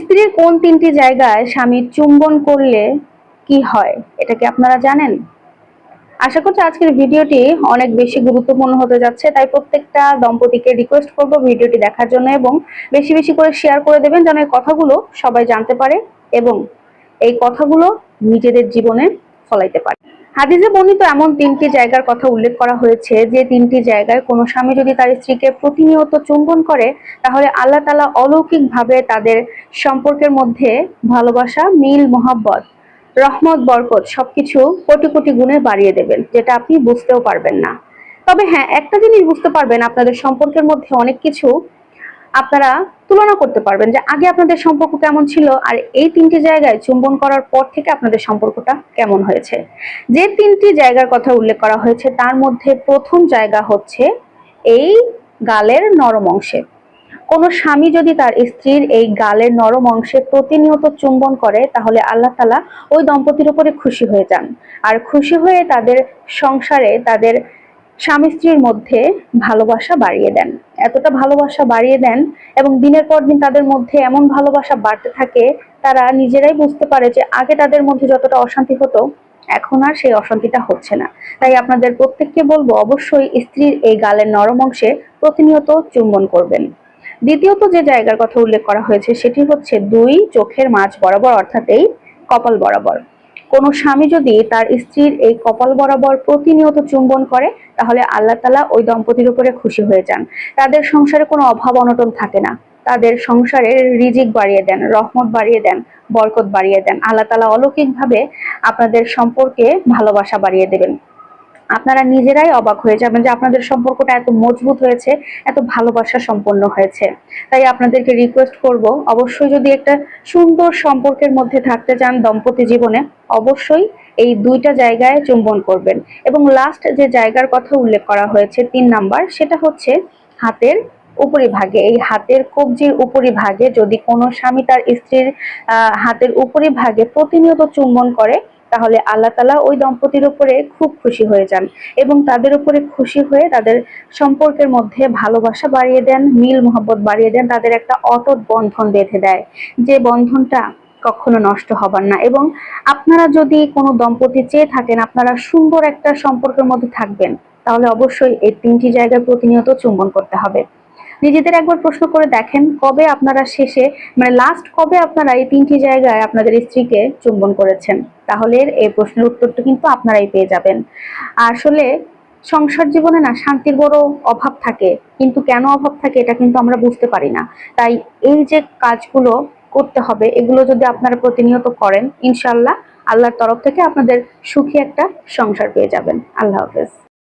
স্ত্রীর কোন তিনটি জায়গায় স্বামীর চুম্বন করলে কি হয়, এটা কি আপনারা জানেন? আশা করছি আজকের ভিডিওটি অনেক বেশি গুরুত্বপূর্ণ হতে যাচ্ছে, তাই প্রত্যেকটা দম্পতিকে রিকোয়েস্ট করব ভিডিওটি দেখার জন্য এবং বেশি বেশি করে শেয়ার করে দেবেন যেন এই কথাগুলো সবাই জানতে পারে এবং এই কথাগুলো নিজেদের জীবনে ফলাইতে পারে। হাদিসে বর্ণিত এমন তিনটি জায়গার কথা উল্লেখ করা হয়েছে যে তিনটি জায়গায় কোনো স্বামী যদি তার স্ত্রীকে প্রতিনিয়ত চুম্বন করে, তাহলে আল্লাহ তালা অলৌকিকভাবে তাদের সম্পর্কের মধ্যে ভালোবাসা, মিল, মোহাব্বত, রহমত, বরকত সবকিছু কোটি কোটি গুণে বাড়িয়ে দেবেন, যেটা আপনি বুঝতেও পারবেন না। তবে হ্যাঁ একটা জিনিস বুঝতে পারবেন, আপনাদের সম্পর্কের মধ্যে অনেক কিছু আপনারা তুলনা করতে পারবেন যে আগে আপনাদের সম্পর্ক কেমন ছিল আর এই তিনটি জায়গায় চুম্বন করার পর থেকে আপনাদের সম্পর্কটা কেমন হয়েছে। যে তিনটি জায়গার কথা উল্লেখ করা হয়েছে, তার মধ্যে প্রথম জায়গা হচ্ছে এই গালের নরম অংশে। কোনো স্বামী যদি তার স্ত্রীর এই গালের নরম অংশে প্রতিনিয়ত চুম্বন করে, তাহলে আল্লাহ তালা ওই দম্পতির উপরে খুশি হয়ে যান। আর খুশি হয়ে তাদের সংসারে তাদের স্বামী স্ত্রীর মধ্যে ভালোবাসা বাড়িয়ে দেন। এতটা ভালোবাসা বাড়িয়ে দেন এবং দিনের পর দিন তাদের মধ্যে এমন ভালোবাসা বাড়তে থাকে, তারা নিজেরাই বুঝতে পারে যে আগে তাদের মধ্যে যতটা অশান্তি হতো, এখন আর সেই অশান্তিটা হচ্ছে না। তাই আপনাদের প্রত্যেককে বলব, অবশ্যই স্ত্রীর এই গালের নরম অংশে প্রতিনিয়ত চুম্বন করবেন। দ্বিতীয়ত যে জায়গার কথা উল্লেখ করা হয়েছে, সেটি হচ্ছে দুই চোখের মাঝ বরাবর, অর্থাৎ এই কপাল বরাবর। কোনো স্বামী যদি তার স্ত্রীর এই কপাল বরাবর প্রতিনিয়ত চুম্বন করে, তাহলে আল্লাহ তালা ওই দম্পতির উপরে খুশি হয়ে যান। তাদের সংসারে কোনো অভাব অনটন থাকে না। তাদের সংসারে রিজিক বাড়িয়ে দেন, রহমত বাড়িয়ে দেন, বরকত বাড়িয়ে দেন। আল্লাহ তালা অলৌকিকভাবে আপনাদের সম্পর্কে ভালোবাসা বাড়িয়ে দেবেন। আপনারা নিজেরাই অবাক হয়ে যাবেন যে আপনাদের সম্পর্কটা এত মজবুত হয়েছে, এত ভালোবাসা সম্পন্ন হয়েছে। তাই আপনাদেরকে রিকোয়েস্ট করব, অবশ্যই যদি একটা সুন্দর সম্পর্কের মধ্যে থাকতে চান দম্পতি জীবনে, অবশ্যই এই দুইটা জায়গায় চুম্বন করবেন। এবং লাস্ট যে জায়গার কথা উল্লেখ করা হয়েছে, তিন নাম্বার, সেটা হচ্ছে হাতের উপরিভাগে। এই হাতের কবজির উপরিভাগে যদি কোনো স্বামী তার স্ত্রীর হাতের উপরিভাগে প্রতিনিয়ত চুম্বন করে তাহলে আল্লাহ তালা ওই দম্পতির উপরে খুব খুশি হয়ে যান এবং তাদের উপরে খুশি হয়ে তাদের সম্পর্কের মধ্যে ভালোবাসা বাড়িয়ে দেন, মিল মোহব্বত বাড়িয়ে দেন, তাদের একটা অটট বন্ধন বেঁধে দেয়। যে বন্ধনটা কখনো নষ্ট হবার না এবং আপনারা যদি কোনো দম্পতি চেয়ে থাকেন, আপনারা সুন্দর একটা সম্পর্কের মধ্যে থাকবেন, তাহলে অবশ্যই এই তিনটি জায়গায় প্রতিনিয়ত চুম্বন করতে হবে। নিজেদের একবার প্রশ্ন করে দেখেন কবে আপনারা শেষে মানে লাস্ট কবে আপনারা এই তিনটি জায়গায় আপনাদের স্ত্রীকে চুম্বন করেছেন? তাহলে এই প্রশ্নের উত্তরটা কিন্তু আপনারাই পেয়ে যাবেন। আসলে সংসার জীবনে না শান্তির বড় অভাব থাকে, কিন্তু কেন অভাব থাকে এটা কিন্তু আমরা বুঝতে পারি না। তাই এই যে কাজগুলো করতে হবে, এগুলো যদি আপনারা প্রতিনিয়ত করেন ইনশাল্লাহ আল্লাহর তরফ থেকে আপনাদের সুখী একটা সংসার পেয়ে যাবেন। আল্লাহ হাফেজ।